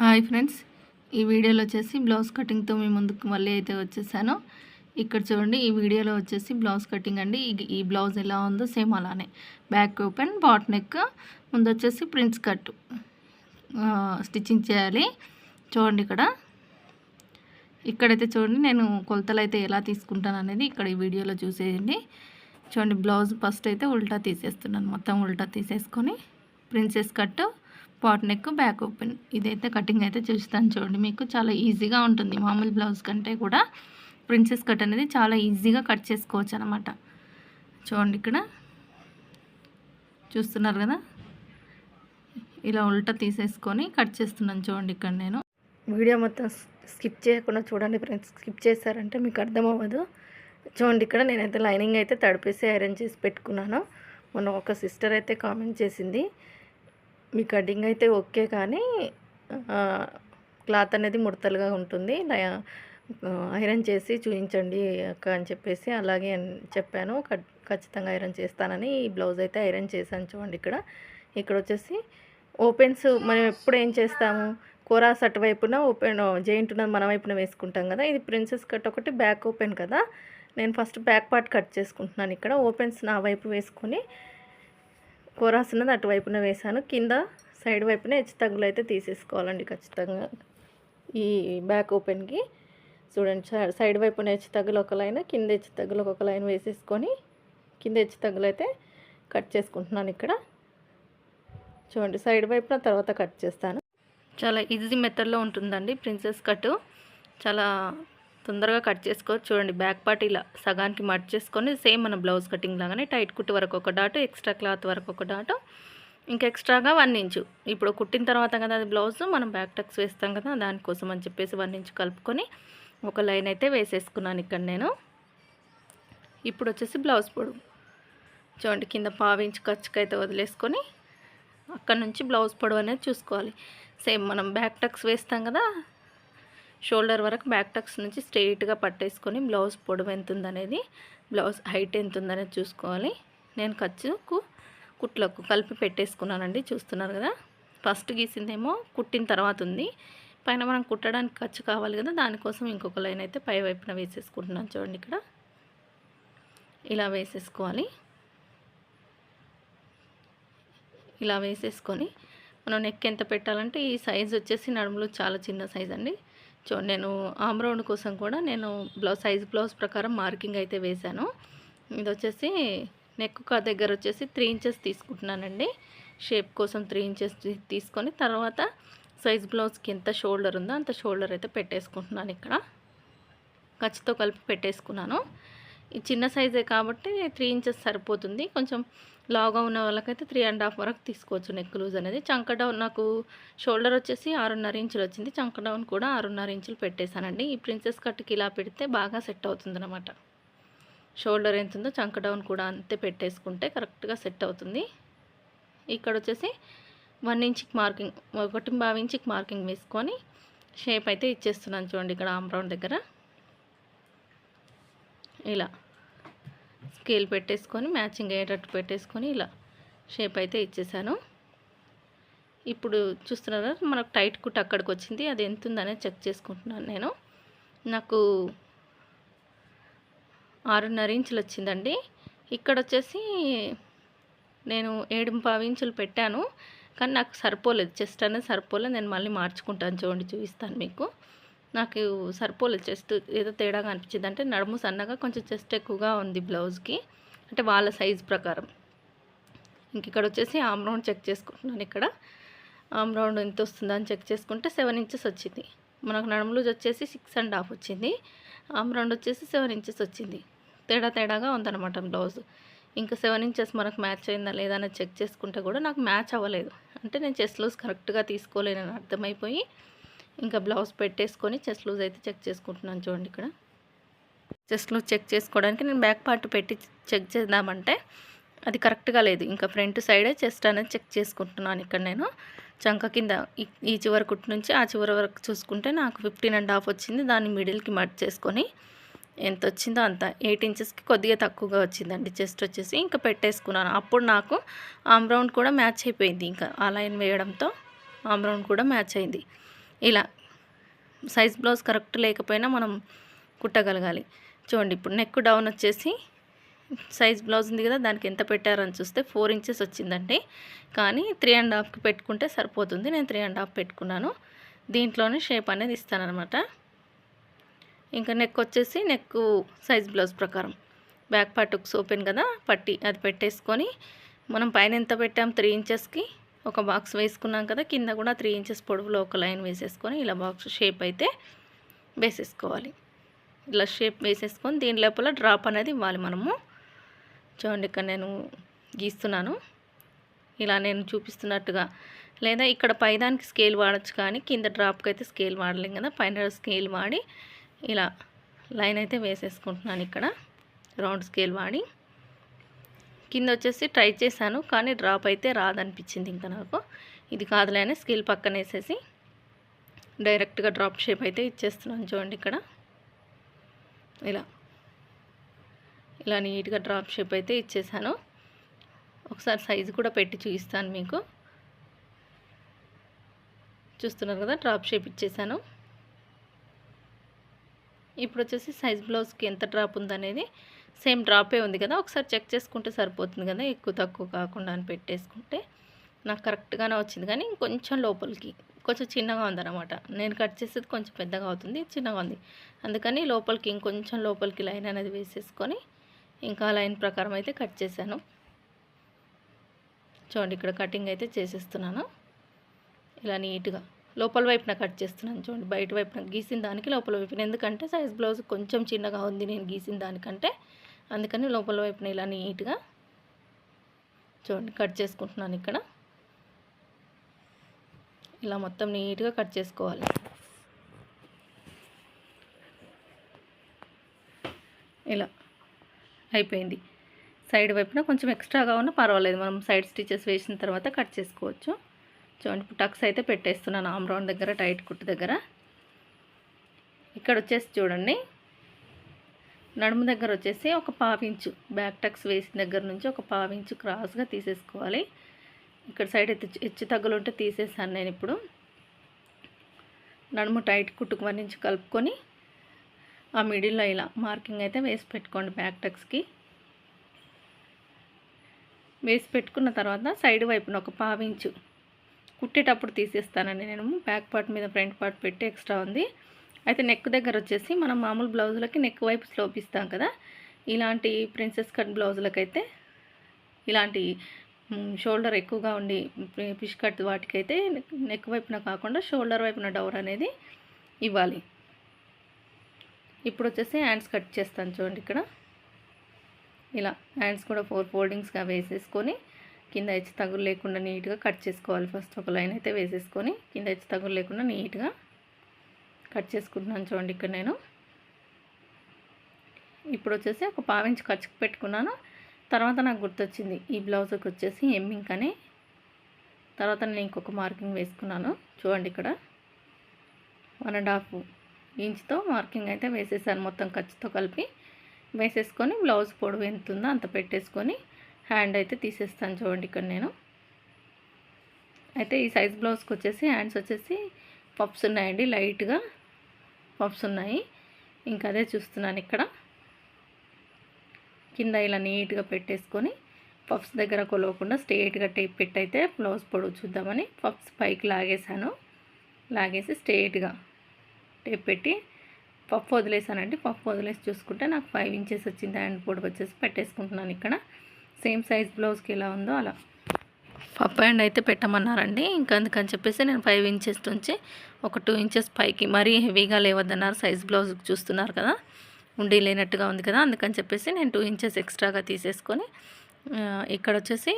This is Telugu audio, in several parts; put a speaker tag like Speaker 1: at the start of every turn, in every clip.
Speaker 1: Hi friends. ఈ వీడియోలో వచ్చేసి బ్లౌజ్ కటింగ్తో మీ ముందుకు మళ్ళీ అయితే వచ్చేసాను. ఇక్కడ చూడండి ఈ వీడియోలో వచ్చేసి బ్లౌజ్ కటింగ్ అండి. ఈ- బ్లౌజ్ ఎలా ఉందో సేమ్ అలానే. బ్యాక్ ఓపెన్ బాట్ నెక్ ముందు వచ్చేసి ప్రింట్స్ కట్ స్టిచ్చింగ్ చేయాలి. చూడండి ఇక్కడ. ఇక్కడైతే చూడండి నేను కొలతలు అయితే ఎలా తీసుకుంటాను అనేది ఇక్కడ ఈ వీడియోలో చూసేయండి. చూడండి బ్లౌజ్ ఫస్ట్ అయితే ఉల్టా తీసేస్తున్నాను. మొత్తం ఉల్టా తీసేసుకొని princess cut pot neck back open. ఇదైతే కటింగ్ అయితే చూస్తాను చూడండి. మీకు చాలా ఈజీగా ఉంటుంది. మామూలు బ్లౌజ్ కంటే కూడా ప్రిన్సెస్ కట్ అనేది చాలా ఈజీగా కట్ చేసుకోవచ్చు అనమాట చూడండి ఇక్కడ. చూస్తున్నారు కదా? ఇలా ఉల్టా తీసేసుకొని కట్ చేస్తున్నాను చూడండి ఇక్కడ నేను. వీడియో మొత్తం స్కిప్ చేయకుండా చూడండి ఫ్రెండ్స్. స్కిప్ చేశారంటే మీకు అర్థం అవ్వదు చూడండి ఇక్కడ నేనైతే లైనింగ్ అయితే తడిపేసి ఐరన్ చేసి పెట్టుకున్నాను. మొన్న ఒక సిస్టర్ అయితే కామెంట్ చేసింది. మీ కటింగ్ అయితే ఓకే కానీ క్లాత్ అనేది ముడతలుగా ఉంటుంది. ఐరన్ చేసి చూపించండి అక్క అని చెప్పేసి అలాగే చెప్పాను. ఖచ్చితంగా ఐరన్ చేస్తానని ఈ బ్లౌజ్ అయితే ఐరన్ చేశాను చూడండి ఇక్కడ. ఇక్కడ వచ్చేసి ఓపెన్స్ మనం ఎప్పుడు ఏం చేస్తాము? కోరాస్ అటువైపున ఓపెన్ జెయింట్ ఉన్నది మన వైపున వేసుకుంటాం కదా. ఇది ప్రిన్సెస్ కట్ ఒకటి బ్యాక్ ఓపెన్ కదా. నేను ఫస్ట్ బ్యాక్ పార్ట్ కట్ చేసుకుంటున్నాను ఇక్కడ. ఓపెన్స్ నా వైపు వేసుకొని కోరాస్ అటువైపున వేసాను కింద సైడ్ వైపున హెచ్చు తగ్గులు అయితే తీసేసుకోవాలండి ఖచ్చితంగా. ఈ బ్యాక్ ఓపెన్కి చూడండి సై- సైడ్ వైపున హెచ్చు తగ్గులు ఒక లైన్ కింద హెచ్చు తగ్గులు ఒక లైన్ వేసేసుకొని కింద హెచ్చు తగ్గులు అయితే కట్ చేసుకుంటున్నాను ఇక్కడ. చూడండి సైడ్ వైపున తర్వాత కట్ చేస్తాను. చాలా ఈజీ మెథడ్లో ఉంటుందండి ప్రిన్సెస్ కట్ చాలా తొందరగా కట్ చేసుకోవచ్చు చూడండి బ్యాక్ పార్ట్ ఇలా సగానికి మట్ చేసుకొని సేమ్ మన బ్లౌజ్ కటింగ్ లాగానే టైట్ కుట్టు వరకు ఒక డాటు ఎక్స్ట్రా క్లాత్ వరకు ఒక డాటు ఇంకా ఎక్స్ట్రాగా వన్ ఇంచు. ఇప్పుడు కుట్టిన తర్వాత కదా అది బ్లౌజ్ మనం బ్యాక్ టక్స్ వేస్తాం కదా దానికోసం అని చెప్పేసి వన్ ఇంచు కలుపుకొని ఒక లైన్ అయితే వేసేసుకున్నాను ఇక్కడ నేను. ఇప్పుడు వచ్చేసి బ్లౌజ్ పొడవు చూడండి కింద పావించి ఖర్చుకైతే వదిలేసుకొని అక్కడ నుంచి బ్లౌజ్ పొడవు అనేది చూసుకోవాలి. సేమ్ మనం బ్యాక్ టక్స్ వేస్తాం కదా షోల్డర్ వరకు బ్యాక్ టక్స్ నుంచి స్ట్రెయిట్గా పట్టేసుకొని బ్లౌజ్ పొడవు ఎంత ఉందనేది బ్లౌజ్ హైట్ ఎంత ఉందనేది చూసుకోవాలి. నేను ఖర్చుకు కుట్లకు కలిపి పెట్టేసుకున్నానండి చూస్తున్నారు కదా. ఫస్ట్ గీసిందేమో కుట్టిన తర్వాత ఉంది. పైన మనం కుట్టడానికి ఖర్చు కావాలి కదా దానికోసం ఇంకొక లైన్ అయితే పై వైపున వేసేసుకుంటున్నాను చూడండి ఇక్కడ. ఇలా వేసేసుకోవాలి. ఇలా వేసేసుకొని మనం నెక్ ఎంత పెట్టాలంటే ఈ సైజ్ వచ్చేసి నడుములు చాలా చిన్న సైజ్ అండి. సో నేను ఆమ్రౌండ్ కోసం కూడా నేను బ్లౌజ్ సైజ్ బ్లౌజ్ ప్రకారం మార్కింగ్ అయితే వేశాను. ఇది వచ్చేసి నెక్ కా దగ్గర వచ్చేసి త్రీ ఇంచెస్ తీసుకుంటున్నానండి. షేప్ కోసం త్రీ ఇంచెస్ తీసుకొని తర్వాత సైజ్ బ్లౌజ్కి ఎంత షోల్డర్ ఉందో అంత షోల్డర్ అయితే పెట్టేసుకుంటున్నాను ఇక్కడ. ఖర్చుతో కలిపి పెట్టేసుకున్నాను. ఈ చిన్న సైజే కాబట్టి త్రీ ఇంచెస్ సరిపోతుంది. కొంచెం లావుగా ఉన్న వాళ్ళకైతే త్రీ అండ్ హాఫ్ వరకు తీసుకోవచ్చు నెక్ లూజ్ అనేది. చంక డౌన్ నాకు షోల్డర్ వచ్చేసి ఆరున్నర ఇంచులు వచ్చింది. చంక డౌన్ కూడా ఆరున్నర ఇంచులు పెట్టేశానండి. ఈ ప్రిన్సెస్ కట్కి ఇలా పెడితే బాగా సెట్ అవుతుంది అనమాట షోల్డర్ ఎంత ఉందో చంక డౌన్ కూడా అంతే పెట్టేసుకుంటే కరెక్ట్గా సెట్ అవుతుంది. ఇక్కడ వచ్చేసి వన్ ఇంచ్కి మార్కింగ్ ఒకటి బావి ఇంచ్కి మార్కింగ్ వేసుకొని షేప్ అయితే ఇచ్చేస్తున్నాను చూడండి ఇక్కడ ఆమ్రౌండ్ దగ్గర. ఇలా. స్కేల్ పెట్టేసుకొని మ్యాచింగ్ అయ్యేటట్టు పెట్టేసుకొని ఇలా షేప్ అయితే ఇచ్చేసాను. ఇప్పుడు చూస్తున్నారా మనకు టైట్ కుట్ అక్కడికి వచ్చింది. అది ఎంత ఉందనేది చెక్ చేసుకుంటున్నాను నేను. నాకు ఆరున్నర ఇంచులు వచ్చిందండి. ఇక్కడ వచ్చేసి నేను ఏడు పావు ఇంచులు పెట్టాను. కానీ నాకు సరిపోలేదు. చెస్ట్ అనేది సరిపోలేదు. నేను మళ్ళీ మార్చుకుంటాను. చూడండి చూపిస్తాను మీకు. నాకు సరిపోలేదు చెస్ట్ ఏదో తేడాగా అనిపించింది. అంటే నడుము సన్నగా కొంచెం చెస్ట్ ఎక్కువగా ఉంది బ్లౌజ్కి. అంటే వాళ్ళ సైజ్ ప్రకారం. ఇంక ఇక్కడ వచ్చేసి ఆమ్ రౌండ్ చెక్ చేసుకుంటున్నాను ఇక్కడ. ఆమ్ రౌండ్ ఎంత వస్తుందని చెక్ చేసుకుంటే సెవెన్ ఇంచెస్ వచ్చింది. మనకు నడుములు వచ్చేసి సిక్స్ అండ్ హాఫ్ వచ్చింది. ఆమ్ రౌండ్ వచ్చేసి సెవెన్ ఇంచెస్ వచ్చింది. తేడా తేడాగా ఉందన్నమాట బ్లౌజ్. ఇంకా సెవెన్ ఇంచెస్ మనకు మ్యాచ్ అయిందా లేదా అని చెక్ చేసుకుంటే కూడా నాకు మ్యాచ్ అవ్వలేదు. అంటే నేను చెస్ లూస్ కరెక్ట్గా తీసుకోలేనని అర్థమైపోయి ఇంకా బ్లౌజ్ పెట్టేసుకొని చెస్ట్ లూజ్ అయితే చెక్ చేసుకుంటున్నాను చూడండి ఇక్కడ. చెస్ట్ లూజ్ చెక్ చేసుకోవడానికి నేను బ్యాక్ పార్ట్ పెట్టి చెక్ చేద్దామంటే అది కరెక్ట్గా లేదు. ఇంకా ఫ్రంట్ సైడే చెస్ట్ అనేది చెక్ చేసుకుంటున్నాను ఇక్కడ నేను. చంక కింద ఈ- ఈ చివరి కుట్టు నుంచి ఆ చివరి వరకు చూసుకుంటే నాకు ఫిఫ్టీన్ అండ్ హాఫ్ వచ్చింది. దాన్ని మిడిల్కి మట్ చేసుకొని ఎంత వచ్చిందో అంత. ఎయిట్ ఇంచెస్కి కొద్దిగా తక్కువగా వచ్చిందండి చెస్ట్ వచ్చేసి. ఇంకా పెట్టేసుకున్నాను. అప్పుడు నాకు ఆమ్ రౌండ్ కూడా మ్యాచ్ అయిపోయింది. ఇంకా ఆ లైన్ వేయడంతో ఆమ్ రౌండ్ కూడా మ్యాచ్ అయింది. ఇలా సైజ్ బ్లౌజ్ కరెక్ట్ లేకపోయినా మనం కుట్టగలగాలి. చూడండి ఇప్పుడు నెక్ డౌన్ వచ్చేసి సైజ్ బ్లౌజ్ ఉంది కదా దానికి ఎంత పెట్టారని చూస్తే ఫోర్ ఇంచెస్ వచ్చిందండి. కానీ త్రీ అండ్ హాఫ్కి పెట్టుకుంటే సరిపోతుంది. నేను త్రీ అండ్ హాఫ్ పెట్టుకున్నాను. దీంట్లోనే షేప్ అనేది ఇస్తానమాట ఇంకా నెక్ వచ్చేసి నెక్ సైజ్ బ్లౌజ్ ప్రకారం. బ్యాక్ పార్ట్ ఓపెన్ కదా పట్టి అది పెట్టేసుకొని మనం పైన ఎంత పెట్టాం? త్రీ ఇంచెస్కి ఒక బాక్స్ వేసుకున్నాం కదా కింద కూడా త్రీ ఇంచెస్ పొడవులో ఒక లైన్ వేసేసుకొని ఇలా బాక్స్ షేప్ అయితే వేసేసుకోవాలి. ఇలా షేప్ వేసేసుకొని దీని లోపల డ్రాప్ అనేది ఇవ్వాలి మనము. చూడండి ఇక్కడ నేను గీస్తున్నాను. ఇలా నేను చూపిస్తున్నట్టుగా. లేదా ఇక్కడ పైదానికి స్కేల్ వాడచ్చు కానీ కింద డ్రాప్కి అయితే స్కేల్ వాడలేం కదా పైన స్కేల్ వాడి ఇలా లైన్ అయితే వేసేసుకుంటున్నాను ఇక్కడ. రౌండ్ స్కేల్ వాడి. కింద వచ్చేసి ట్రై చేశాను కానీ డ్రాప్ అయితే రాదనిపించింది ఇంకా నాకు. ఇది కాదులే అని స్కేల్ పక్కన వేసేసి డైరెక్ట్గా డ్రాప్ షేప్ అయితే ఇచ్చేస్తున్నాను చూడండి ఇక్కడ. ఇలా. ఇలా నీట్గా డ్రాప్ షేప్ అయితే ఇచ్చేసాను. ఒకసారి సైజు కూడా పెట్టి చూపిస్తాను మీకు. చూస్తున్నారు కదా డ్రాప్ షేప్ ఇచ్చేసాను. ఇప్పుడు వచ్చేసి సైజ్ బ్లౌజ్కి ఎంత డ్రాప్ ఉందనేది సేమ్ డ్రాపే ఉంది కదా ఒకసారి చెక్ చేసుకుంటే సరిపోతుంది కదా ఎక్కువ తక్కువ కాకుండా అని పెట్టేసుకుంటే నాకు కరెక్ట్గానే వచ్చింది. కానీ ఇంకొంచెం లోపలికి కొంచెం చిన్నగా ఉందన్నమాట. నేను కట్ చేసేది కొంచెం పెద్దగా అవుతుంది చిన్నగా ఉంది. అందుకని లోపలికి ఇంకొంచెం లోపలికి లైన్ అనేది వేసేసుకొని ఇంకా లైన్ ప్రకారం అయితే కట్ చేశాను. చూడండి ఇక్కడ కటింగ్ అయితే చేసేస్తున్నాను. ఇలా నీట్గా లోపల వైపున కట్ చేస్తున్నాను చూడండి బయట వైపున గీసిన దానికి లోపల వైపున. ఎందుకంటే సైజ్ బ్లౌజ్ కొంచెం చిన్నగా ఉంది నేను గీసిన దానికంటే అందుకని లోపల వైపున ఇలా నీట్గా చూడండి కట్ చేసుకుంటున్నాను ఇక్కడ. ఇలా మొత్తం నీట్గా కట్ చేసుకోవాలి. ఇలా అయిపోయింది. సైడ్ వైపున కొంచెం ఎక్స్ట్రాగా ఉన్నా పర్వాలేదు మనం సైడ్ స్టిచెస్ వేసిన తర్వాత కట్ చేసుకోవచ్చు. చూడండి టక్స్ అయితే పెట్టేస్తున్నాను ఆమ్రౌండ్ దగ్గర టైట్ కుట్టు దగ్గర. ఇక్కడ వచ్చేసి చూడండి. నడుము దగ్గర వచ్చేసి ఒక పావించు. బ్యాక్ టక్స్ వేసిన దగ్గర నుంచి ఒక పావించు క్రాస్గా తీసేసుకోవాలి. ఇక్కడ సైడ్ అయితే హెచ్చు తగ్గులు ఉంటే తీసేసాను నేను ఇప్పుడు. నడుము టైట్ కుట్టుకు నుంచి కలుపుకొని ఆ మిడిల్లో ఇలా మార్కింగ్ అయితే వేసి పెట్టుకోండి బ్యాక్ టక్స్కి. వేసి పెట్టుకున్న తర్వాత సైడ్ వైపున ఒక పావించు. కుట్టేటప్పుడు తీసేస్తానండి నేను. బ్యాక్ పార్ట్ మీద ఫ్రంట్ పార్ట్ పెట్టి ఎక్స్ట్రా ఉంది. అయితే నెక్ దగ్గర వచ్చేసి మనం మామూలు బ్లౌజులకి నెక్ వైపు స్లోప్ ఇస్తాం కదా. ఇలాంటి ప్రిన్సెస్ కట్ బ్లౌజులకైతే ఇలాంటి షోల్డర్ ఎక్కువగా ఉండి ఫిష్ కట్ వాటికైతే నెక్ వైపున కాకుండా షోల్డర్ వైపున డౌర్ అనేది ఇవ్వాలి. ఇప్పుడు వచ్చేసి హ్యాండ్స్ కట్ చేస్తాను చూడండి ఇక్కడ. ఇలా హ్యాండ్స్ కూడా ఫోర్ ఫోల్డింగ్స్గా వేసేసుకొని కింద హెచ్చు తగులు లేకుండా నీట్గా కట్ చేసుకోవాలి. ఫస్ట్ ఒక లైన్ అయితే వేసేసుకొని కింద హెచ్చు తగులు లేకుండా నీట్గా కట్ చేసుకుంటున్నాను చూడండి ఇక్కడ నేను. ఇప్పుడు వచ్చేసి ఒక పావించి ఖర్చు పెట్టుకున్నాను. తర్వాత నాకు గుర్తొచ్చింది ఈ బ్లౌజ్కి వచ్చేసి ఎమ్మింగ్ అని. తర్వాత నేను ఇంకొక మార్కింగ్ వేసుకున్నాను చూడండి ఇక్కడ. వన్ అండ్ హాఫ్ ఇంచ్తో మార్కింగ్ అయితే వేసేసాను మొత్తం ఖర్చుతో కలిపి. వేసేసుకొని బ్లౌజ్ పొడవు ఎంత ఉందో అంత పెట్టేసుకొని హ్యాండ్ అయితే తీసేస్తాను చూడండి ఇక్కడ నేను. అయితే ఈ సైజ్ బ్లౌజ్కి వచ్చేసి హ్యాండ్స్ వచ్చేసి పప్స్ ఉన్నాయండి లైట్గా. పప్స్ ఉన్నాయి. ఇంకా అదే చూస్తున్నాను ఇక్కడ. కింద ఇలా నీట్గా పెట్టేసుకొని పఫ్స్ దగ్గర కొలవకుండా స్ట్రేట్గా టేప్ పెట్టయితే బ్లౌజ్ పొడవు చూద్దామని పఫ్స్ పైకి లాగేశాను. లాగేసి స్ట్రేట్గా టేప్ పెట్టి పప్పు వదిలేసానండి పప్పు వదిలేసి చూసుకుంటే నాకు ఫైవ్ ఇంచెస్ వచ్చింది. హ్యాండ్ పొడవు వచ్చేసి పెట్టేసుకుంటున్నాను ఇక్కడ. సేమ్ సైజ్ బ్లౌజ్కి ఎలా ఉందో అలా. పప్పు అండ్ అయితే పెట్టమన్నారండి. ఇంకా అందుకని చెప్పేసి నేను ఫైవ్ ఇంచెస్ నుంచి ఒక టూ ఇంచెస్ పైకి మరీ హెవీగా లేవద్దన్నారు. సైజ్ బ్లౌజ్ చూస్తున్నారు కదా. ఉండి లేనట్టుగా ఉంది కదా. అందుకని చెప్పేసి నేను టూ ఇంచెస్ ఎక్స్ట్రాగా తీసేసుకొని ఇక్కడ వచ్చేసి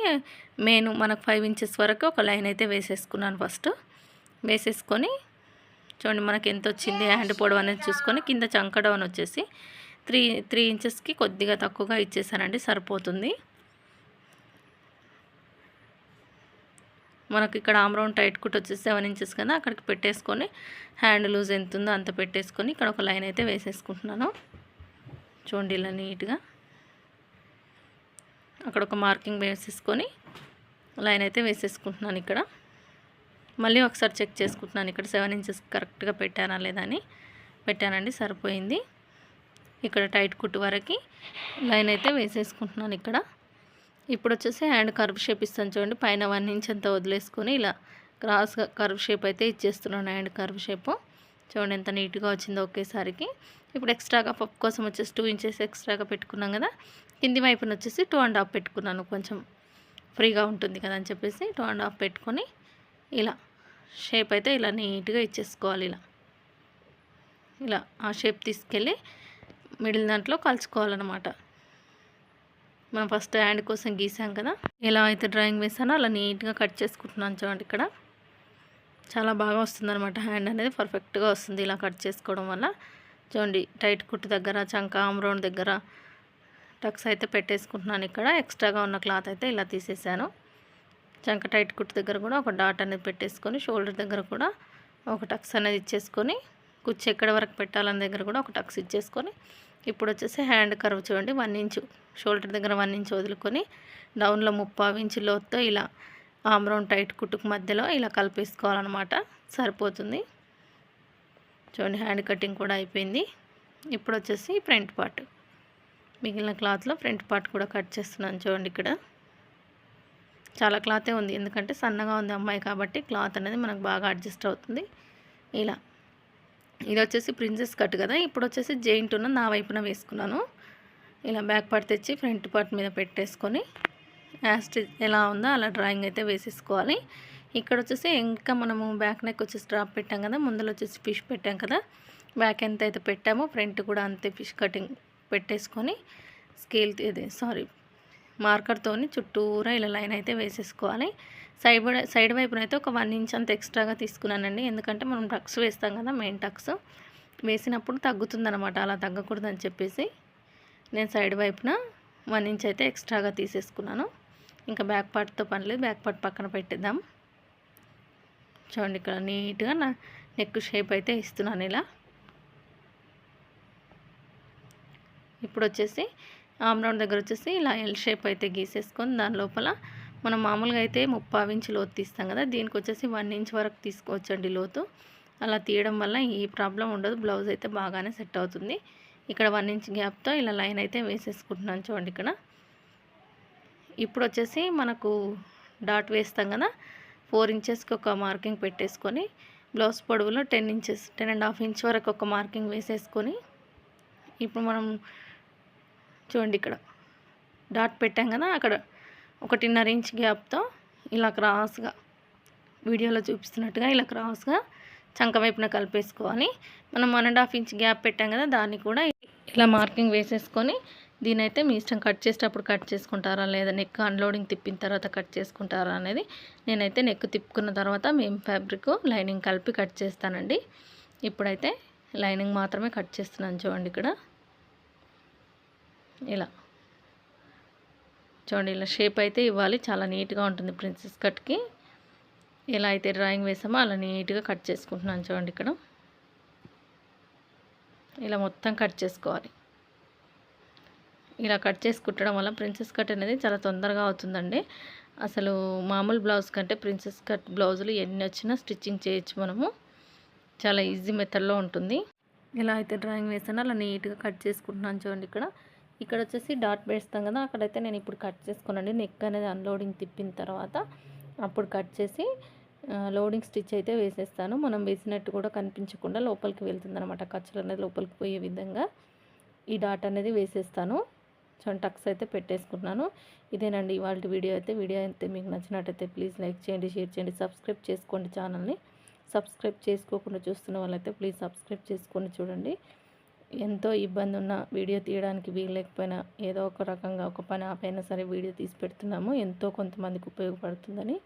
Speaker 1: నేను మనకు ఫైవ్ ఇంచెస్ వరకు ఒక లైన్ అయితే వేసేసుకున్నాను ఫస్ట్ వేసేసుకొని చూడండి మనకి ఎంత వచ్చింది. హ్యాండ్ పొడవు అనేది చూసుకొని కింద చంకడౌన్ వచ్చేసి త్రీ త్రీ ఇంచెస్కి కొద్దిగా తక్కువగా ఇచ్చేసానండి. సరిపోతుంది. మనకి ఇక్కడ ఆమ్రౌండ్ టైట్ కుట్ వచ్చేసి సెవెన్ ఇంచెస్ కదా అక్కడికి పెట్టేసుకొని హ్యాండ్ లూజ్ ఎంత ఉందో అంత పెట్టేసుకొని ఇక్కడ ఒక లైన్ అయితే వేసేసుకుంటున్నాను. చూడండి ఇలా నీట్గా అక్కడ ఒక మార్కింగ్ వేసేసుకొని లైన్ అయితే వేసేసుకుంటున్నాను ఇక్కడ. మళ్ళీ ఒకసారి చెక్ చేసుకుంటున్నాను ఇక్కడ సెవెన్ ఇంచెస్ కరెక్ట్గా పెట్టానా లేదా అని. పెట్టానండి సరిపోయింది. ఇక్కడ టైట్ కుట్టు వరకు లైన్ అయితే వేసేసుకుంటున్నాను ఇక్కడ. ఇప్పుడు వచ్చేసి హ్యాండ్ కర్వ్ షేప్ ఇస్తాను చూడండి. పైన వన్ ఇంచ్ అంతా వదిలేసుకొని ఇలా క్రాస్గా కర్వ్ షేప్ అయితే ఇచ్చేస్తున్నాను హ్యాండ్ కర్వ్ షేప్. చూడండి ఎంత నీట్గా వచ్చిందో ఒకేసారికి. ఇప్పుడు ఎక్స్ట్రాగా పప్పు కోసం వచ్చేసి టూ ఇంచెస్ ఎక్స్ట్రాగా పెట్టుకున్నాం కదా. కింది వైపున వచ్చేసి టూ అండ్ హాఫ్ పెట్టుకున్నాను. కొంచెం ఫ్రీగా ఉంటుంది కదా అని చెప్పేసి టూ అండ్ హాఫ్ పెట్టుకొని ఇలా షేప్ అయితే ఇలా నీట్గా ఇచ్చేసుకోవాలి ఇలా. ఇలా ఆ షేప్ తీసుకెళ్ళి మిడిల్ దాంట్లో కలుసుకోవాలన్నమాట మనం ఫస్ట్ హ్యాండ్ కోసం గీసాం కదా. ఎలా అయితే డ్రాయింగ్ వేసానో అలా నీట్గా కట్ చేసుకుంటున్నాను చూడండి ఇక్కడ. చాలా బాగా వస్తుంది అనమాట హ్యాండ్ అనేది. పర్ఫెక్ట్గా వస్తుంది ఇలా కట్ చేసుకోవడం వల్ల. చూడండి టైట్ కుట్టు దగ్గర చంక ఆమ్రౌండ్ దగ్గర టక్స్ అయితే పెట్టేసుకుంటున్నాను ఇక్కడ. ఎక్స్ట్రాగా ఉన్న క్లాత్ అయితే ఇలా తీసేసాను. చంక టైట్ కుట్టు దగ్గర కూడా ఒక డాట్ అనేది పెట్టేసుకొని షోల్డర్ దగ్గర కూడా ఒక టక్స్ అనేది ఇచ్చేసుకొని కుచ్చి ఎక్కడ వరకు పెట్టాలని దగ్గర కూడా ఒక టక్స్ ఇచ్చేసుకొని ఇప్పుడు వచ్చేసి హ్యాండ్ కర్వ్ చూడండి వన్ ఇంచు. షోల్డర్ దగ్గర వన్ ఇంచు వదులుకొని డౌన్లో ముప్పావు ఇంచు లోతుతో ఇలా ఆమ్రౌన్ టైట్ కుట్టుకు మధ్యలో ఇలా కలిపేసుకోవాలన్నమాట. సరిపోతుంది. చూడండి హ్యాండ్ కటింగ్ కూడా అయిపోయింది. ఇప్పుడు వచ్చేసి ఫ్రంట్ పార్ట్. మిగిలిన క్లాత్లో ఫ్రంట్ పార్ట్ కూడా కట్ చేస్తున్నాను చూడండి ఇక్కడ. చాలా క్లాతే ఉంది ఎందుకంటే సన్నగా ఉంది అమ్మాయి కాబట్టి క్లాత్ అనేది మనకు బాగా అడ్జస్ట్ అవుతుంది. ఇలా ఇది వచ్చేసి ప్రిన్సెస్ కట్ కదా ఇప్పుడు వచ్చేసి జెయింట్ ఉన్న నా వైపున వేసుకున్నాను. ఇలా బ్యాక్ పార్ట్ తెచ్చి ఫ్రంట్ పార్ట్ మీద పెట్టేసుకొని యాస్ట్ ఎలా ఉందో అలా డ్రాయింగ్ అయితే వేసేసుకోవాలి. ఇక్కడ వచ్చేసి ఇంకా మనము బ్యాక్ నెక్ వచ్చేసి డ్రాప్ పెట్టాం కదా ముందర వచ్చేసి ఫిష్ పెట్టాం కదా బ్యాక్ ఎంత అయితే పెట్టామో ఫ్రంట్ కూడా అంతే ఫిష్ కటింగ్ పెట్టేసుకొని స్కేల్ ఇది సారీ మార్కర్తో చుట్టూరా ఇలా లైన్ అయితే వేసేసుకోవాలి. సైడ్ సైడ్ వైపున అయితే ఒక వన్ ఇంచ్ అంత ఎక్స్ట్రాగా తీసుకున్నానండి. ఎందుకంటే మనం టక్స్ వేస్తాం కదా మెయిన్ టక్స్. వేసినప్పుడు తగ్గుతుందనమాట అలా తగ్గకూడదని చెప్పేసి నేను సైడ్ వైపున వన్ ఇంచ్ అయితే ఎక్స్ట్రాగా తీసేసుకున్నాను. ఇంకా బ్యాక్ పార్ట్తో పని లేదు. బ్యాక్ పార్ట్ పక్కన పెట్టేద్దాం. చూడండి ఇక్కడ నీట్గా నా నెక్ షేప్ అయితే ఇస్తున్నాను ఇలా. ఇప్పుడు వచ్చేసి ఆమ్రౌండ్ దగ్గర వచ్చేసి ఇలా ఎల్ షేప్ అయితే గీసేసుకొని దాని లోపల మనం మామూలుగా అయితే ముప్పావు ఇంచు లోతు తీస్తాం కదా దీనికి వచ్చేసి వన్ ఇంచ్ వరకు తీసుకోవచ్చండి లోతు. అలా తీయడం వల్ల ఈ ప్రాబ్లం ఉండదు బ్లౌజ్ అయితే బాగానే సెట్ అవుతుంది. ఇక్కడ వన్ ఇంచ్ గ్యాప్తో ఇలా లైన్ అయితే వేసేసుకుంటున్నాను చూడండి ఇక్కడ. ఇప్పుడు వచ్చేసి మనకు డాట్ వేస్తాం కదా ఫోర్ ఇంచెస్కి ఒక మార్కింగ్ పెట్టేసుకొని blouse పొడవులో ten inches ten and half inch వరకు ఒక మార్కింగ్ వేసేసుకొని ఇప్పుడు మనం చూడండి ఇక్కడ డాట్ పెట్టాం కదా అక్కడ ఒకటిన్నర ఇంచ్ గ్యాప్తో ఇలా క్రాస్గా వీడియోలో చూపిస్తున్నట్టుగా ఇలా క్రాస్గా చంక వైపున కలిపేసుకోవాలి మనం one and half inch gap పెట్టాం కదా దాన్ని కూడా ఇలా మార్కింగ్ వేసేసుకొని దీని అయితే మీ ఇష్టం కట్ చేసేటప్పుడు కట్ చేసుకుంటారా లేదా నెక్ అన్లోడింగ్ తిప్పిన తర్వాత కట్ చేసుకుంటారా అనేది నేనైతే నెక్ తిప్పుకున్న తర్వాత మేము ఫ్యాబ్రిక్ లైనింగ్ కలిపి కట్ చేస్తానండి. ఇప్పుడైతే లైనింగ్ మాత్రమే కట్ చేస్తున్నాను చూడండి ఇక్కడ. ఇలా. చూడండి ఇలా షేప్ అయితే ఇవ్వాలి. చాలా నీట్గా ఉంటుంది ప్రిన్సెస్ కట్కి ఎలా అయితే డ్రాయింగ్ వేసామో అలా నీట్గా కట్ చేసుకుంటున్నాను చూడండి ఇక్కడ. ఇలా మొత్తం కట్ చేసుకోవాలి. ఇలా కట్ చేసి కుట్టడం వల్ల ప్రిన్సెస్ కట్ అనేది చాలా తొందరగా అవుతుందండి. అసలు మామూలు బ్లౌజ్ కంటే ప్రిన్సెస్ కట్ బ్లౌజులు ఎన్ని వచ్చినా స్టిచ్చింగ్ చేయొచ్చు మనము. చాలా ఈజీ మెథడ్లో ఉంటుంది. ఇలా అయితే డ్రాయింగ్ వేసానో అలా నీట్గా కట్ చేసుకుంటున్నాను చూడండి ఇక్కడ. ఇక్కడ వచ్చేసి డాట్ వేస్తాం కదా అక్కడైతే నేను ఇప్పుడు కట్ చేసుకోనండి నెక్ అనేది అన్లోడింగ్ తిప్పిన తర్వాత అప్పుడు కట్ చేసి లోడింగ్ స్టిచ్ అయితే వేసేస్తాను. మనం వేసినట్టు కూడా కనిపించకుండా లోపలికి వెళ్తుందనమాట ఖర్చులు అనేది లోపలికి పోయే విధంగా ఈ డాట్ అనేది వేసేస్తాను. చూడండి టక్స్ అయితే పెట్టేసుకున్నాను ఇదేనండి ఇవాళ వీడియో అయితే. వీడియో అయితే మీకు నచ్చినట్టయితే ప్లీజ్ లైక్ చేయండి షేర్ చేయండి సబ్స్క్రైబ్ చేసుకోండి ఛానల్ని. సబ్స్క్రైబ్ చేసుకోకుండా చూస్తున్న వాళ్ళైతే ప్లీజ్ సబ్స్క్రైబ్ చేసుకొని చూడండి. ఎంతో ఇబ్బంది ఉన్న వీడియో తీయడానికి వీల్లేకపోయినా ఏదో ఒక రకంగా ఒక పని ఆపైనా సరే వీడియో తీసి పెడుతున్నాము. ఎంతో కొంతమందికి ఉపయోగపడుతుందని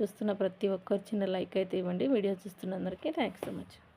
Speaker 1: చూస్తున్న ప్రతి ఒక్కరు చిన్న లైక్ అయితే ఇవ్వండి. వీడియో చూస్తున్న అందరికీ థ్యాంక్స్ సో మచ్.